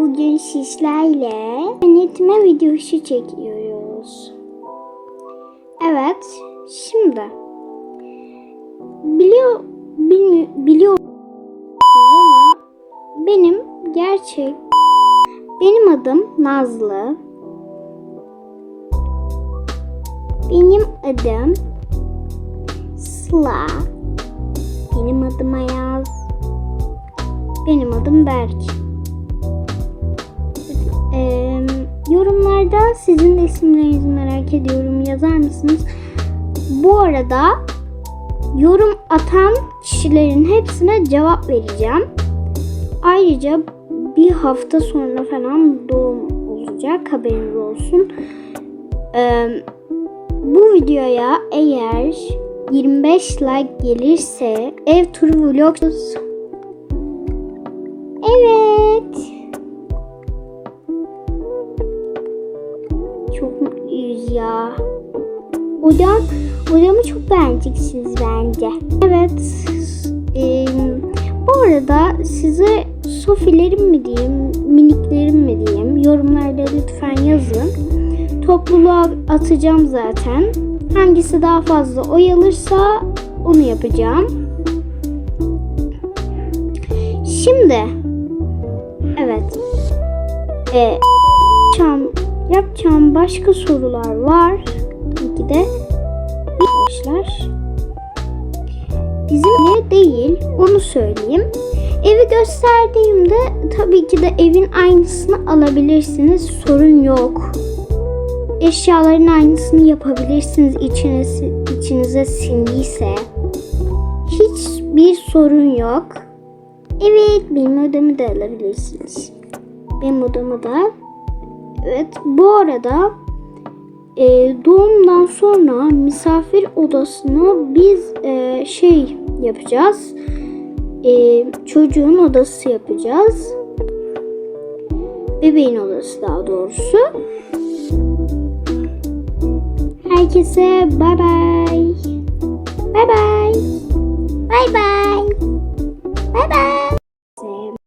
Bugün sizlerle yönetme videosu çekiyoruz. Evet, şimdi biliyor bilmi, biliyorum ama benim gerçek benim adım Nazlı. Benim adım Sıla. Benim adım Ayaz. Benim adım Berk. Yorumlarda sizin de isimlerinizi merak ediyorum. Yazar mısınız? Bu arada yorum atan kişilerin hepsine cevap vereceğim. Ayrıca bir hafta sonra falan doğum olacak. Haberiniz olsun. Ee, bu videoya eğer 25 like gelirse ev turu vlog Evet. Ya. Odam, odamı çok beğeneceksiniz bence. Evet. e, bu arada size sofilerim mi diyeyim, miniklerim mi diyeyim yorumlarda lütfen yazın. Topluluğa atacağım zaten. Hangisi daha fazla oy alırsa onu yapacağım. Şimdi evet e, yapacağım, yapacağım başka sorular var. Tabii ki de arkadaşlar bizim ne değil onu söyleyeyim. Evi gösterdiğimde tabii ki de evin aynısını alabilirsiniz. Sorun yok. Eşyaların aynısını yapabilirsiniz içiniz, içinize sindiyse. Hiçbir sorun yok. Evet benim odamı da alabilirsiniz. Benim odamı da. Evet bu arada e, doğumdan sonra misafir odasını biz e, şey yapacağız. E, çocuğun odası yapacağız. Bebeğin odası daha doğrusu. Herkese bay bay. Bay bay. Bay bay. Bay bay.